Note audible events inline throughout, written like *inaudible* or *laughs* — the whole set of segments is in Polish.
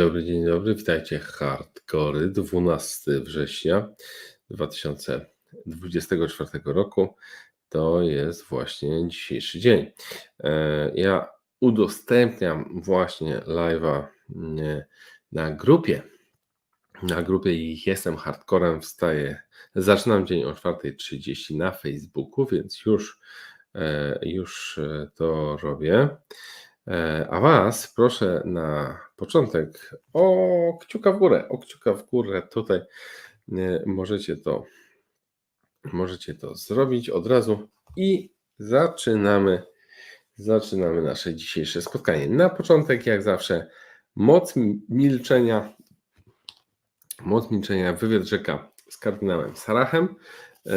Dobry, dzień dobry. Witajcie Hardkory. 12 września 2024 roku. To jest właśnie dzisiejszy dzień. E, Ja udostępniam właśnie live'a nie, na grupie. Na grupie jestem hardcorem, wstaję. Zaczynam dzień o 4.30 na Facebooku, więc już, e, już e, to robię. E, A Was proszę na początek o kciuka w górę. O kciuka w górę tutaj e, możecie to, możecie to zrobić od razu i zaczynamy. Zaczynamy nasze dzisiejsze spotkanie. Na początek, jak zawsze, moc mi- milczenia. Moc milczenia, wywiad rzeka z kardynałem Sarachem. E,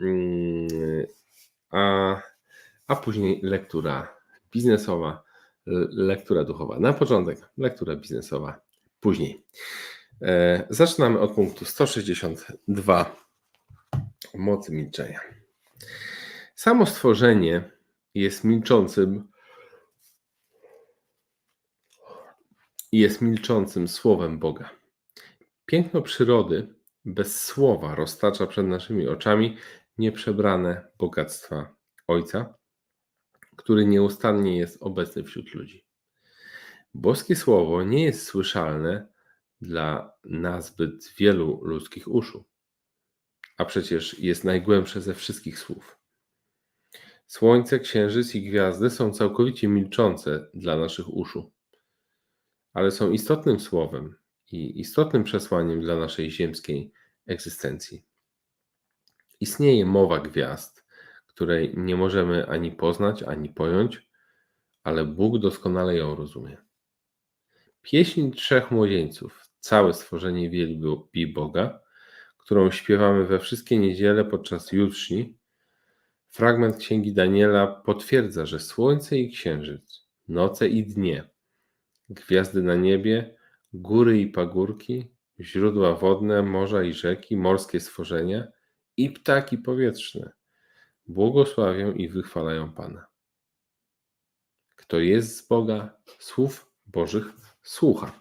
mm, A, a później lektura biznesowa, l- lektura duchowa. Na początek lektura biznesowa, później. E, Zaczynamy od punktu 162 mocy milczenia. Samo stworzenie jest milczącym jest milczącym słowem Boga. Piękno przyrody bez słowa roztacza przed naszymi oczami nieprzebrane bogactwa Ojca, który nieustannie jest obecny wśród ludzi. Boskie Słowo nie jest słyszalne dla nazbyt wielu ludzkich uszu, a przecież jest najgłębsze ze wszystkich słów. Słońce, księżyc i gwiazdy są całkowicie milczące dla naszych uszu, ale są istotnym słowem i istotnym przesłaniem dla naszej ziemskiej egzystencji. Istnieje mowa gwiazd, której nie możemy ani poznać, ani pojąć, ale Bóg doskonale ją rozumie. Pieśń trzech młodzieńców, całe stworzenie wielbi Boga, którą śpiewamy we wszystkie niedziele podczas jutrzni, fragment księgi Daniela potwierdza, że słońce i księżyc, noce i dnie, gwiazdy na niebie, góry i pagórki, źródła wodne, morza i rzeki, morskie stworzenia i ptaki powietrzne błogosławią i wychwalają Pana. Kto jest z Boga, słów Bożych słucha.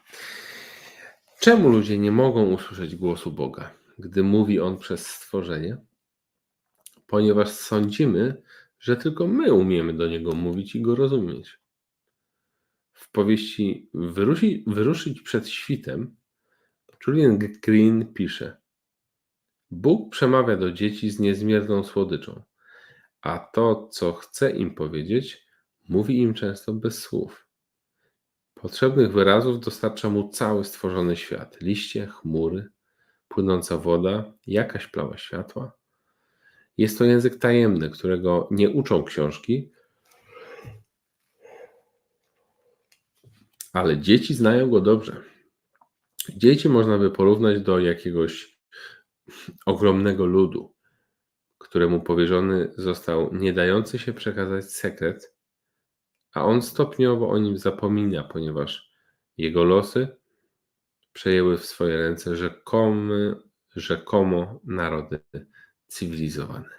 Czemu ludzie nie mogą usłyszeć głosu Boga, gdy mówi On przez stworzenie? Ponieważ sądzimy, że tylko my umiemy do Niego mówić i Go rozumieć. W powieści Wyruszyć przed świtem Julian Green pisze Bóg przemawia do dzieci z niezmierną słodyczą, a to, co chce im powiedzieć, mówi im często bez słów. Potrzebnych wyrazów dostarcza mu cały stworzony świat: liście, chmury, płynąca woda, jakaś plama światła. Jest to język tajemny, którego nie uczą książki, ale dzieci znają go dobrze. Dzieci można by porównać do jakiegoś ogromnego ludu, któremu powierzony został nie dający się przekazać sekret, a on stopniowo o nim zapomina, ponieważ jego losy przejęły w swoje ręce rzekomy, rzekomo narody cywilizowane.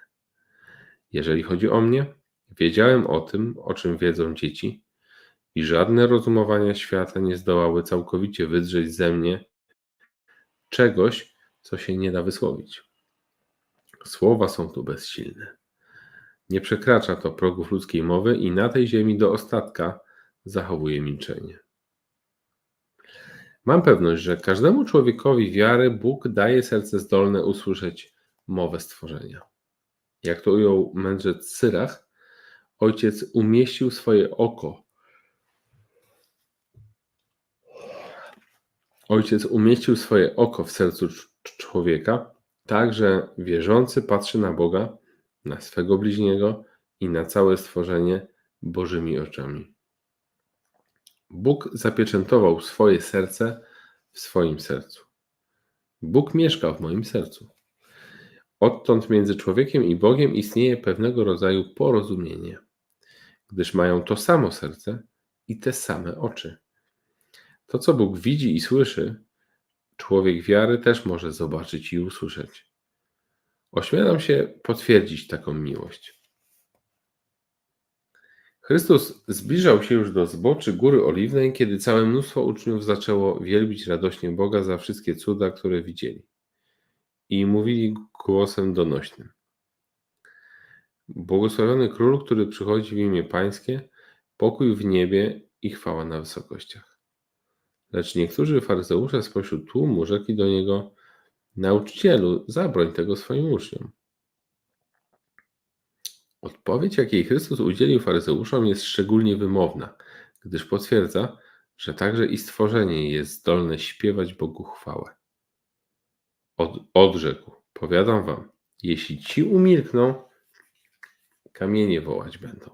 Jeżeli chodzi o mnie, wiedziałem o tym, o czym wiedzą dzieci, i żadne rozumowania świata nie zdołały całkowicie wydrzeć ze mnie czegoś, co się nie da wysłowić. Słowa są tu bezsilne. Nie przekracza to progów ludzkiej mowy i na tej ziemi do ostatka zachowuje milczenie. Mam pewność, że każdemu człowiekowi wiary Bóg daje serce zdolne usłyszeć mowę stworzenia. Jak to ujął mędrzec Syrach, ojciec umieścił swoje oko. Ojciec umieścił swoje oko w sercu cz- człowieka, tak że wierzący patrzy na Boga, na swego bliźniego i na całe stworzenie Bożymi oczami. Bóg zapieczętował swoje serce w swoim sercu. Bóg mieszka w moim sercu. Odtąd między człowiekiem i Bogiem istnieje pewnego rodzaju porozumienie, gdyż mają to samo serce i te same oczy. To, co Bóg widzi i słyszy, człowiek wiary też może zobaczyć i usłyszeć. Ośmielam się potwierdzić taką miłość. Chrystus zbliżał się już do zboczy Góry Oliwnej, kiedy całe mnóstwo uczniów zaczęło wielbić radośnie Boga za wszystkie cuda, które widzieli. I mówili głosem donośnym. Błogosławiony Król, który przychodzi w imię Pańskie, pokój w niebie i chwała na wysokościach. Lecz niektórzy faryzeusze spośród tłumu rzekli do niego: Nauczycielu, zabroń tego swoim uczniom. Odpowiedź, jakiej Chrystus udzielił faryzeuszom, jest szczególnie wymowna, gdyż potwierdza, że także i stworzenie jest zdolne śpiewać Bogu chwałę. Od, odrzekł: Powiadam wam, jeśli ci umilkną, kamienie wołać będą.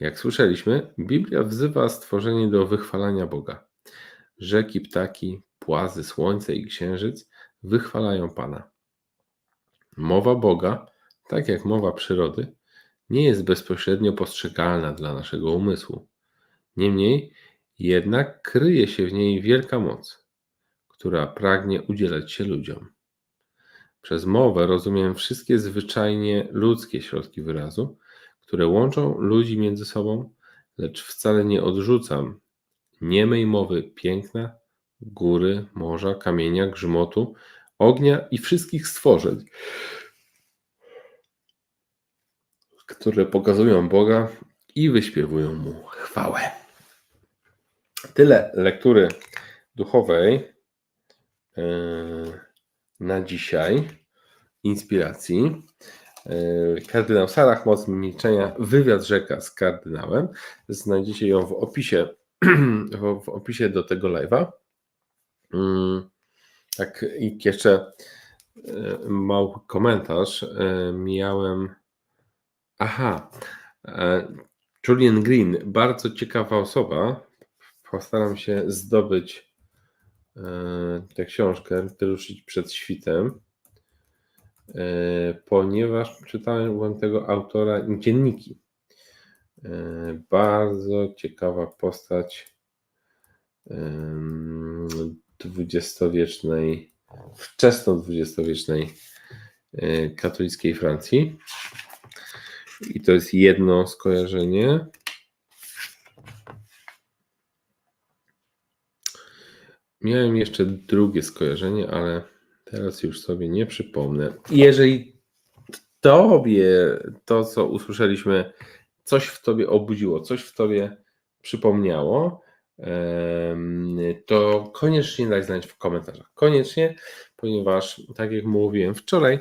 Jak słyszeliśmy, Biblia wzywa stworzenie do wychwalania Boga. Rzeki, ptaki, płazy, słońce i księżyc wychwalają Pana. Mowa Boga, tak jak mowa przyrody, nie jest bezpośrednio postrzegalna dla naszego umysłu. Niemniej jednak kryje się w niej wielka moc, która pragnie udzielać się ludziom. Przez mowę rozumiem wszystkie zwyczajnie ludzkie środki wyrazu, które łączą ludzi między sobą, lecz wcale nie odrzucam niemej mowy piękna, góry, morza, kamienia, grzmotu, ognia i wszystkich stworzeń, które pokazują Boga i wyśpiewują Mu chwałę. Tyle lektury duchowej e, na dzisiaj, inspiracji. E, kardynał Sarach, Moc Milczenia, wywiad rzeka z kardynałem. Znajdziecie ją w opisie, w opisie do tego live'a. Mm, tak, i jeszcze e, mały komentarz. Miałem Aha. E, Julian Green, bardzo ciekawa osoba. Postaram się zdobyć e, tę książkę, ruszyć przed świtem, e, ponieważ czytałem tego autora dzienniki. Bardzo ciekawa postać dwudziestowiecznej, wczesno dwudziestowiecznej katolickiej Francji. I to jest jedno skojarzenie. Miałem jeszcze drugie skojarzenie, ale teraz już sobie nie przypomnę. Jeżeli tobie to, co usłyszeliśmy, coś w tobie obudziło, coś w tobie przypomniało, to koniecznie daj znać w komentarzach. Koniecznie, ponieważ tak jak mówiłem wczoraj,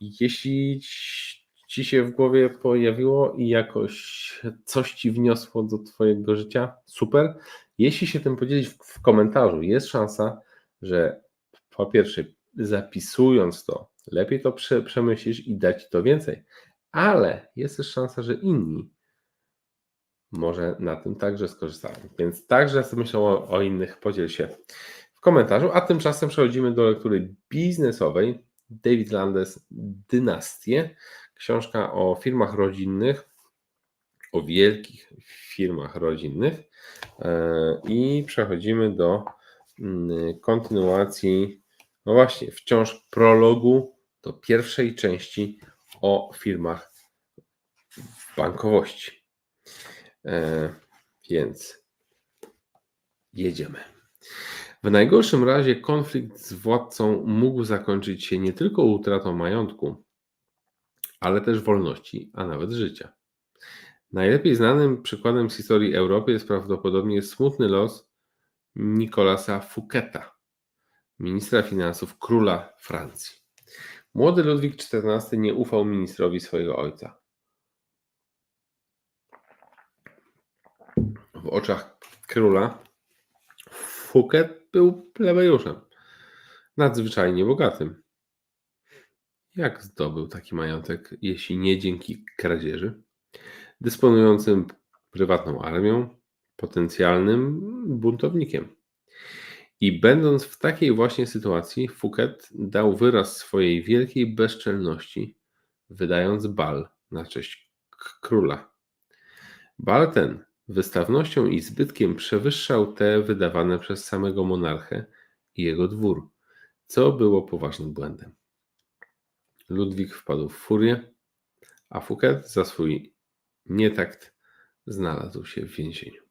jeśli ci się w głowie pojawiło i jakoś coś ci wniosło do Twojego życia, super. Jeśli się tym podzielić w, komentarzu, jest szansa, że po pierwsze, zapisując to, lepiej to prze, przemyślisz i dać to więcej, ale jest też szansa, że inni może na tym także skorzystają. Więc także myślę o, o innych, podziel się w komentarzu. A tymczasem przechodzimy do lektury biznesowej. David Landes, Dynastie. Książka o firmach rodzinnych, o wielkich firmach rodzinnych. E, I przechodzimy do mm, kontynuacji, no właśnie, wciąż prologu do pierwszej części o firmach bankowości. E, więc jedziemy. W najgorszym razie konflikt z władcą mógł zakończyć się nie tylko utratą majątku, ale też wolności, a nawet życia. Najlepiej znanym przykładem z historii Europy jest prawdopodobnie smutny los Nicolasa Fouqueta, ministra finansów króla Francji. Młody Ludwik XIV nie ufał ministrowi swojego ojca. W oczach króla Fouquet był plebejuszem, nadzwyczajnie bogatym. Jak zdobył taki majątek, jeśli nie dzięki kradzieży? Dysponującym prywatną armią, potencjalnym buntownikiem. I będąc w takiej właśnie sytuacji, Fouquet dał wyraz swojej wielkiej bezczelności, wydając bal na cześć króla. Bal ten wystawnością i zbytkiem przewyższał te wydawane przez samego monarchę i jego dwór, co było poważnym błędem. Ludwik wpadł w furię, a Fouquet za swój nietakt znalazł się w więzieniu.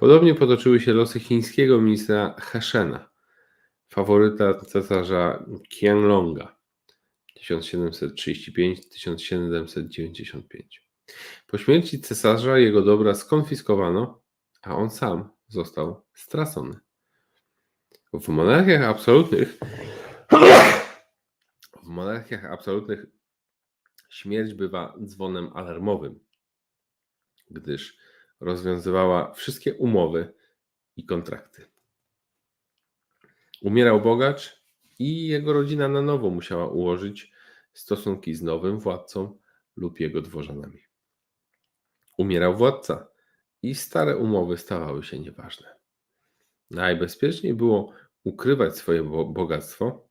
Podobnie potoczyły się losy chińskiego ministra Heshena, faworyta cesarza Qianlonga 1735-1795. Po śmierci cesarza jego dobra skonfiskowano, a on sam został stracony. W monarchiach absolutnych w monarchiach absolutnych śmierć bywa dzwonem alarmowym, gdyż rozwiązywała wszystkie umowy i kontrakty. Umierał bogacz i jego rodzina na nowo musiała ułożyć stosunki z nowym władcą lub jego dworzanami. Umierał władca i stare umowy stawały się nieważne. Najbezpieczniej było ukrywać swoje bo- bogactwo,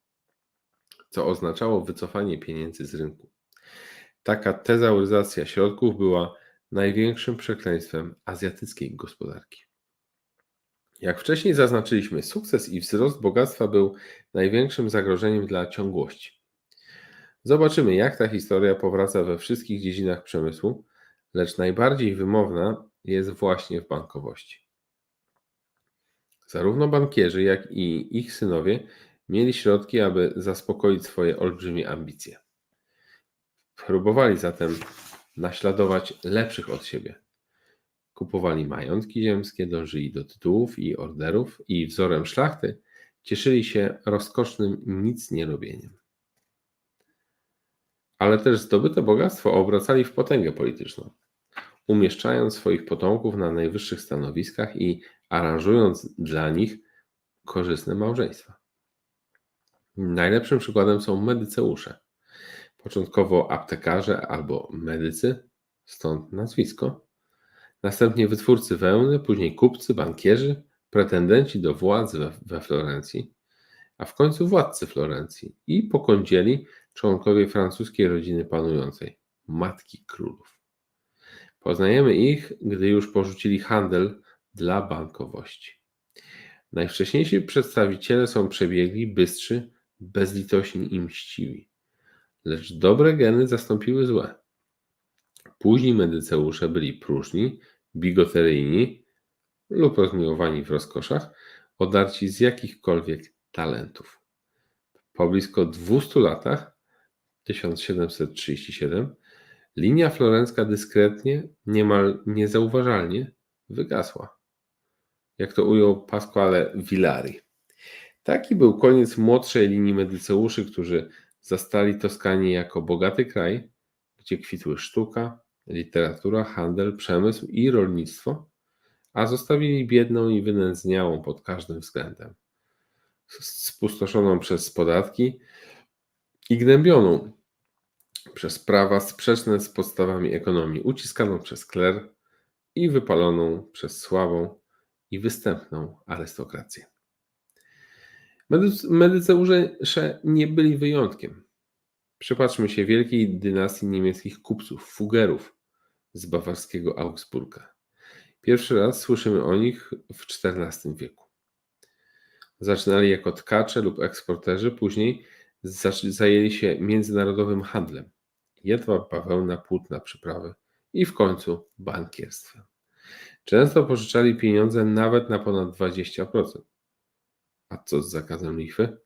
co oznaczało wycofanie pieniędzy z rynku. Taka tezauryzacja środków była największym przekleństwem azjatyckiej gospodarki. Jak wcześniej zaznaczyliśmy, sukces i wzrost bogactwa był największym zagrożeniem dla ciągłości. Zobaczymy, jak ta historia powraca we wszystkich dziedzinach przemysłu, lecz najbardziej wymowna jest właśnie w bankowości. Zarówno bankierzy, jak i ich synowie mieli środki, aby zaspokoić swoje olbrzymie ambicje. Próbowali zatem naśladować lepszych od siebie. Kupowali majątki ziemskie, dążyli do tytułów i orderów i wzorem szlachty cieszyli się rozkosznym nic nie robieniem. Ale też zdobyte bogactwo obracali w potęgę polityczną, umieszczając swoich potomków na najwyższych stanowiskach i aranżując dla nich korzystne małżeństwa. Najlepszym przykładem są medyceusze. Początkowo aptekarze albo medycy, stąd nazwisko. Następnie wytwórcy wełny, później kupcy, bankierzy, pretendenci do władzy we, we Florencji, a w końcu władcy Florencji i pokądzieli członkowie francuskiej rodziny panującej, matki królów. Poznajemy ich, gdy już porzucili handel dla bankowości. Najwcześniejsi przedstawiciele są przebiegli, bystrzy, bezlitośni i mściwi. Lecz dobre geny zastąpiły złe. Późni medyceusze byli próżni, bigoteryjni lub rozmiłowani w rozkoszach, odarci z jakichkolwiek talentów. Po blisko 200 latach, 1737, linia florencka dyskretnie, niemal niezauważalnie wygasła. Jak to ujął Pasquale Villari. Taki był koniec młodszej linii medyceuszy, którzy zastali Toskanię jako bogaty kraj, gdzie kwitły sztuka, literatura, handel, przemysł i rolnictwo, a zostawili biedną i wynędzniałą pod każdym względem. Spustoszoną przez podatki i gnębioną przez prawa sprzeczne z podstawami ekonomii, uciskaną przez kler i wypaloną przez słabą i występną arystokrację. Medyceusze nie byli wyjątkiem. Przypatrzmy się wielkiej dynastii niemieckich kupców, Fugerów z bawarskiego Augsburga. Pierwszy raz słyszymy o nich w XIV wieku. Zaczynali jako tkacze lub eksporterzy, później zajęli się międzynarodowym handlem. Jedwab, bawełna, płótna, przyprawy i w końcu bankierstwem. Często pożyczali pieniądze nawet na ponad 20%. A co z zakazem lichwy?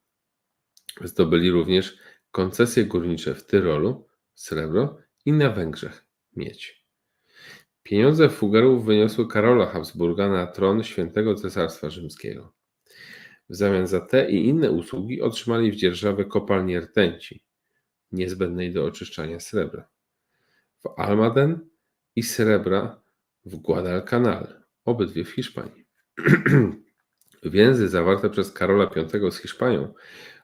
Zdobyli również koncesje górnicze w Tyrolu, srebro i na Węgrzech, miedź. Pieniądze Fugerów wyniosły Karola Habsburga na tron świętego Cesarstwa Rzymskiego. W zamian za te i inne usługi otrzymali w dzierżawę kopalnię rtęci, niezbędnej do oczyszczania srebra. W Almaden i srebra w Guadalcanal, obydwie w Hiszpanii. *clears throat* Więzy zawarte przez Karola V z Hiszpanią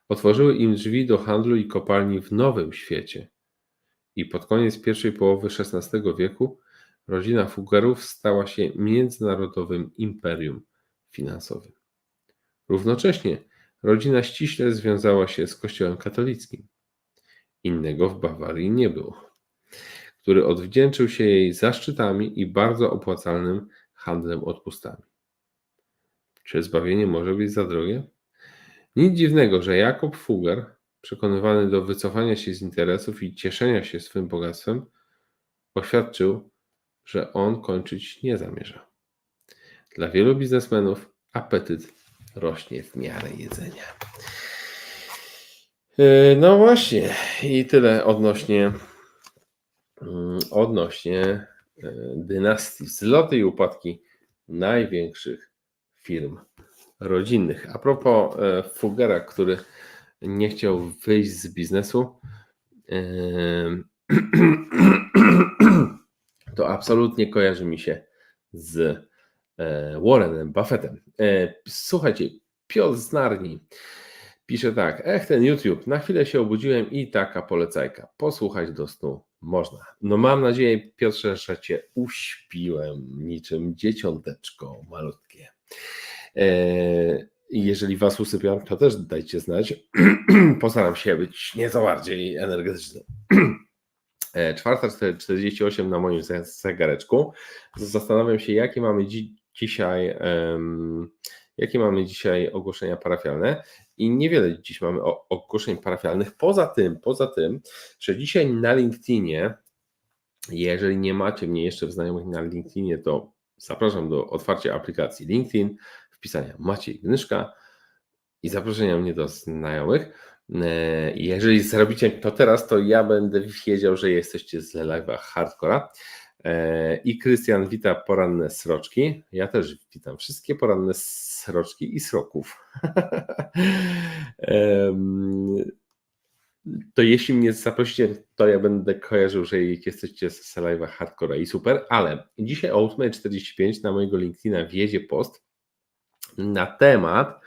otworzyły im drzwi do handlu i kopalni w Nowym Świecie. I pod koniec pierwszej połowy XVI wieku rodzina Fugerów stała się międzynarodowym imperium finansowym. Równocześnie rodzina ściśle związała się z Kościołem katolickim. Innego w Bawarii nie było, który odwdzięczył się jej zaszczytami i bardzo opłacalnym handlem odpustami. Czy zbawienie może być za drogie? Nic dziwnego, że Jakob Fugger, przekonywany do wycofania się z interesów i cieszenia się swym bogactwem, oświadczył, że on kończyć nie zamierza. Dla wielu biznesmenów apetyt rośnie w miarę jedzenia. Yy, No właśnie, i tyle odnośnie, mm, odnośnie yy, dynastii, wzloty i upadki największych firm rodzinnych. A propos e, Fugera, który nie chciał wyjść z biznesu, em, *clears throat* to absolutnie kojarzy mi się z e, Warrenem Buffettem. E, Słuchajcie, Piotr z Narni pisze tak. Ech, ten YouTube, na chwilę się obudziłem i taka polecajka. Posłuchać do snu można. No mam nadzieję, Piotrze, że Cię uśpiłem niczym dzieciąteczko malutkie. E, Jeżeli Was usypiam, to też dajcie znać. *clears throat* Postaram się być nieco bardziej energetyczny. *clears throat* E, Czwarta 48 na moim ze- zegareczku. Zastanawiam się, jakie mamy dzi- dzisiaj, em, jakie mamy dzisiaj ogłoszenia parafialne. I niewiele dziś mamy ogłoszeń parafialnych. Poza tym, poza tym, że dzisiaj na LinkedInie, jeżeli nie macie mnie jeszcze w znajomych na LinkedInie, to zapraszam do otwarcia aplikacji LinkedIn, wpisania Maciej Gnyszka i zaproszenia mnie do znajomych. E, Jeżeli zrobicie to teraz, to ja będę wiedział, że jesteście z live'a hardcora. E, I Krystian wita poranne sroczki. Ja też witam wszystkie poranne sroczki i sroków. *laughs* To jeśli mnie zaprosicie, to ja będę kojarzył, że jesteście z live'a hardcora i super, ale dzisiaj o 8.45 na mojego LinkedIna wjedzie post na temat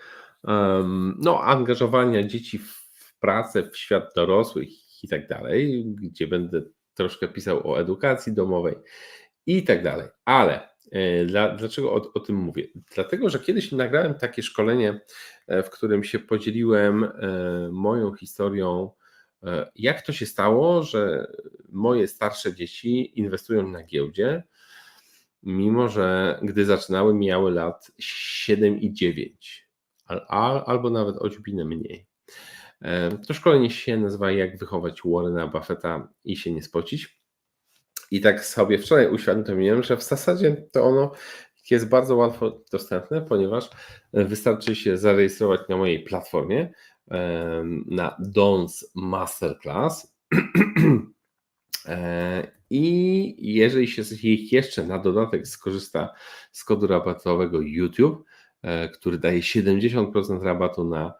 em, no, angażowania dzieci w pracę, w świat dorosłych i tak dalej, gdzie będę troszkę pisał o edukacji domowej i tak dalej. Ale e, dla, dlaczego o, o tym mówię? Dlatego, że kiedyś nagrałem takie szkolenie, e, w którym się podzieliłem e, moją historią, jak to się stało, że moje starsze dzieci inwestują na giełdzie, mimo że gdy zaczynały, miały lat 7 i 9, al, al, albo nawet odrobinę mniej. E, To szkolenie się nazywa Jak wychować Warrena Buffetta i się nie spocić. I tak sobie wczoraj uświadomiłem, że w zasadzie to ono jest bardzo łatwo dostępne, ponieważ wystarczy się zarejestrować na mojej platformie na Don's Masterclass. *clears throat* I jeżeli się z ich jeszcze na dodatek skorzysta z kodu rabatowego YouTube, e, który daje 70% rabatu na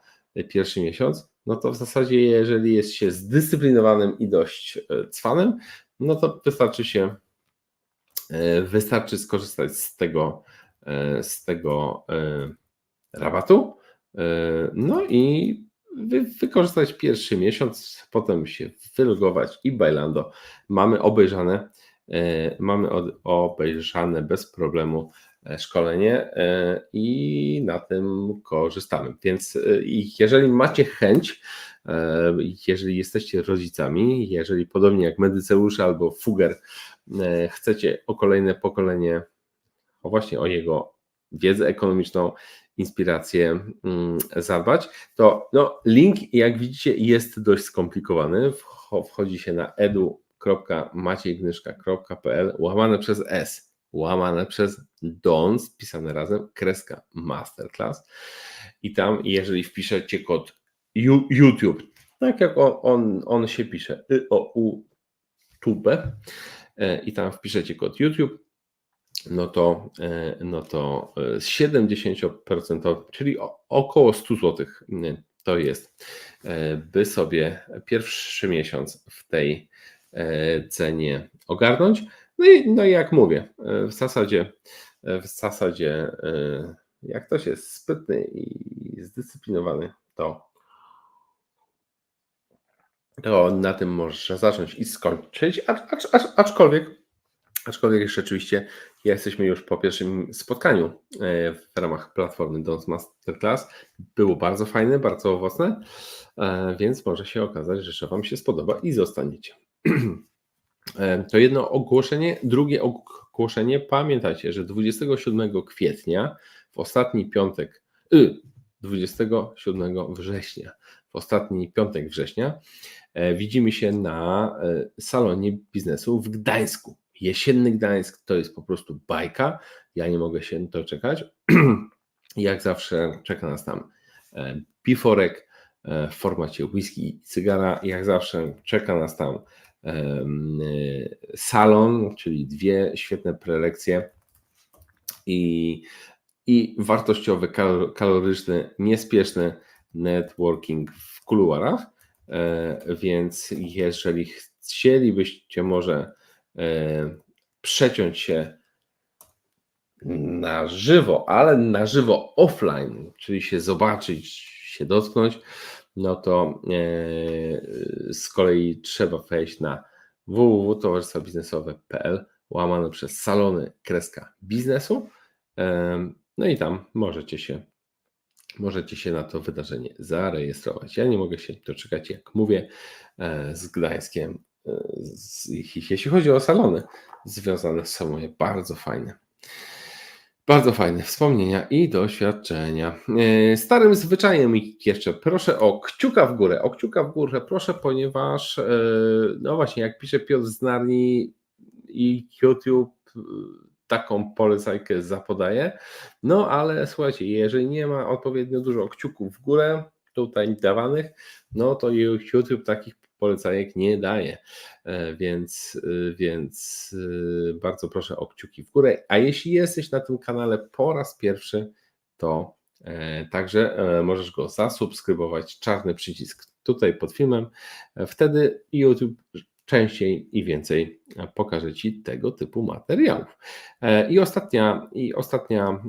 pierwszy miesiąc, no to w zasadzie, jeżeli jest się zdyscyplinowanym i dość e, cwanym, no to wystarczy się, e, wystarczy skorzystać z tego, z tego rabatu, no i wy, wykorzystać pierwszy miesiąc, potem się wylogować i bailando. Mamy obejrzane, e, mamy od- obejrzane bez problemu e, szkolenie e, i na tym korzystamy. Więc jeżeli macie chęć, jeżeli jesteście rodzicami, jeżeli podobnie jak Medyceusz albo Fugger e, chcecie o kolejne pokolenie, o właśnie o jego wiedzę ekonomiczną, inspirację mm, zadbać, to no, link jak widzicie jest dość skomplikowany. Wcho- Wchodzi się na edu.maciejgnyszka.pl łamane przez S łamane przez DON, spisane razem, kreska masterclass. I tam, jeżeli wpiszecie kod YouTube, tak jak on, on, on się pisze, y, o, u, tube, i tam wpiszecie kod YouTube, no to, e, no to e, z 70%, czyli o- około 100 zł to jest, e, by sobie pierwszy miesiąc w tej e, cenie ogarnąć. No i, no i jak mówię, e, w zasadzie, e, w zasadzie, e, jak ktoś jest sprytny i zdyscyplinowany, to, to na tym może zacząć i skończyć. Acz, acz, aczkolwiek, aczkolwiek rzeczywiście jesteśmy już po pierwszym spotkaniu e, w ramach platformy Dons Masterclass. Było bardzo fajne, bardzo owocne, e, więc może się okazać, że Wam się spodoba i zostaniecie. *clears throat* E, To jedno ogłoszenie. Drugie ogłoszenie. Pamiętajcie, że 27 kwietnia, w ostatni piątek, y, 27 września, w ostatni piątek września, widzimy się na salonie biznesu w Gdańsku. Jesienny Gdańsk to jest po prostu bajka. Ja nie mogę się doczekać. *clears throat* Jak zawsze czeka nas tam e, biforek e, w formacie whisky i cygara. Jak zawsze czeka nas tam e, salon, czyli dwie świetne prelekcje i, i wartościowy, kalor- kaloryczny, niespieszny networking w kuluarach. Więc jeżeli chcielibyście może przeciąć się na żywo, ale na żywo offline, czyli się zobaczyć, się dotknąć, no to e, z kolei trzeba wejść na www.towarzystwobiznesowe.pl łamane przez salony kreska biznesu. E, No i tam możecie się, możecie się na to wydarzenie zarejestrować. Ja nie mogę się doczekać, jak mówię, e, z Gdańskiem, e, jeśli chodzi o salony związane z sobą, bardzo fajne. Bardzo fajne wspomnienia i doświadczenia. E, Starym zwyczajem jeszcze proszę o kciuka w górę. O kciuka w górę proszę, ponieważ e, no właśnie, jak pisze Piotr Znarni i YouTube e, taką polecajkę zapodaje. No ale słuchajcie, jeżeli nie ma odpowiednio dużo kciuków w górę tutaj dawanych, no to YouTube takich polecajek nie daje. E, Więc, e, więc e, bardzo proszę o kciuki w górę. A jeśli jesteś na tym kanale po raz pierwszy, to także możesz go zasubskrybować. Czarny przycisk tutaj pod filmem. Wtedy YouTube częściej i więcej pokaże Ci tego typu materiałów. I ostatnia, i ostatnia,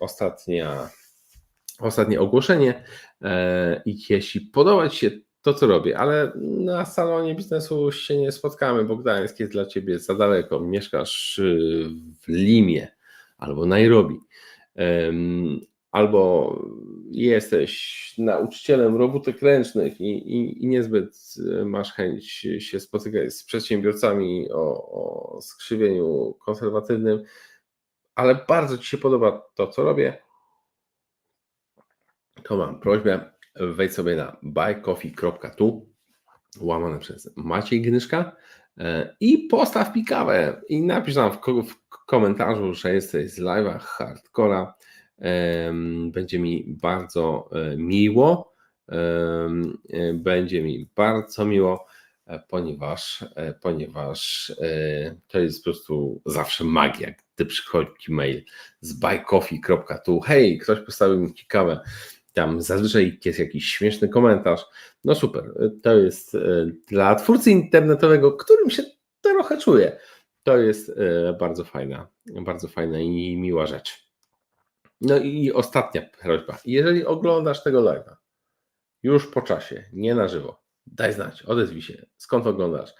ostatnia, ostatnie ogłoszenie. I jeśli podoba Ci się to, co robię, ale na salonie biznesu się nie spotkamy, bo Gdańsk jest dla Ciebie za daleko. Mieszkasz y, w Limie albo Nairobi, albo jesteś nauczycielem robótek ręcznych i, i, i niezbyt masz chęć się spotykać z przedsiębiorcami o, o skrzywieniu konserwatywnym, ale bardzo Ci się podoba to, co robię, to mam prośbę, wejdź sobie na buycoffee.tu łamane przez Maciej Gnyszka e, i postaw mi kawę i napisz nam w, ko- w komentarzu, że jesteś z live'a hardcora. Em, Będzie mi bardzo e, miło. E, Będzie mi bardzo miło, e, ponieważ, e, ponieważ e, to jest po prostu zawsze magia, gdy przychodzi mail z buycoffee.tu. Hej, ktoś postawił mi kawę tam zazwyczaj jest jakiś śmieszny komentarz. No super, to jest e, dla twórcy internetowego, którym się trochę czuję. To jest e, bardzo fajna, bardzo fajna i miła rzecz. No i ostatnia prośba. Jeżeli oglądasz tego live'a już po czasie, nie na żywo, daj znać, odezwij się, skąd oglądasz,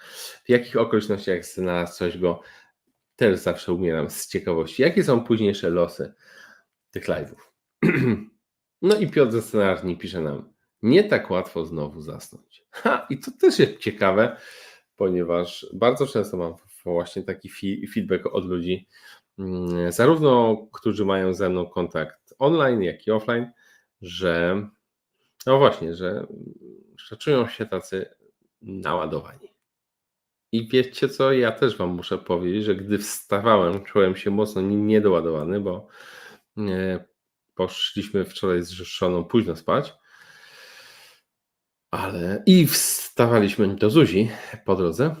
w jakich okolicznościach znalazłeś go, też zawsze umieram z ciekawości. Jakie są późniejsze losy tych live'ów? *clears throat* No i Piotr ze scenariusz pisze nam, nie tak łatwo znowu zasnąć. Ha, i to też jest ciekawe, ponieważ bardzo często mam właśnie taki feedback od ludzi, mm, zarówno którzy mają ze mną kontakt online, jak i offline, że no właśnie, że, że czują się tacy naładowani. I wiecie co, ja też wam muszę powiedzieć, że gdy wstawałem, czułem się mocno niedoładowany, bo e, poszliśmy wczoraj z żoną późno spać, ale i wstawaliśmy do Zuzi po drodze,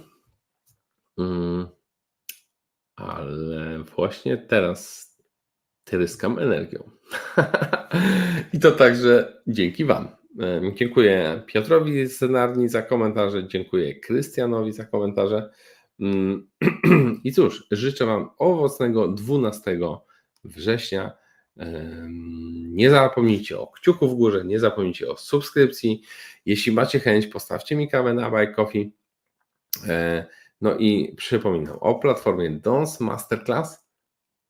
Mm, ale właśnie teraz tryskam energią. *laughs* I to także dzięki Wam. Dziękuję Piotrowi z Narni za komentarze, dziękuję Krystianowi za komentarze. Mm, *clears throat* I cóż, życzę Wam owocnego 12 września. Nie zapomnijcie o kciuku w górze, nie zapomnijcie o subskrypcji. Jeśli macie chęć, postawcie mi kawę na Buy Coffee. E, No i przypominam o platformie Dons Masterclass.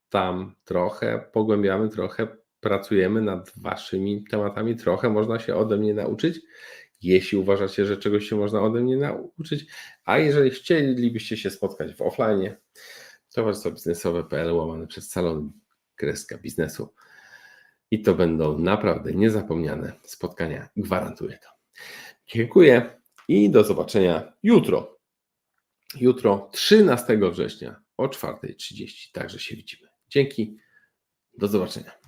Tam trochę pogłębiamy, trochę pracujemy nad Waszymi tematami, trochę można się ode mnie nauczyć. Jeśli uważacie, że czegoś się można ode mnie nauczyć, a jeżeli chcielibyście się spotkać w offline, towarzystwo biznesowe.pl łamane przez salon kreska biznesu. I to będą naprawdę niezapomniane spotkania, gwarantuję to. Dziękuję i do zobaczenia jutro. jutro, 13 września o 4.30. Także się widzimy. Dzięki. Do zobaczenia.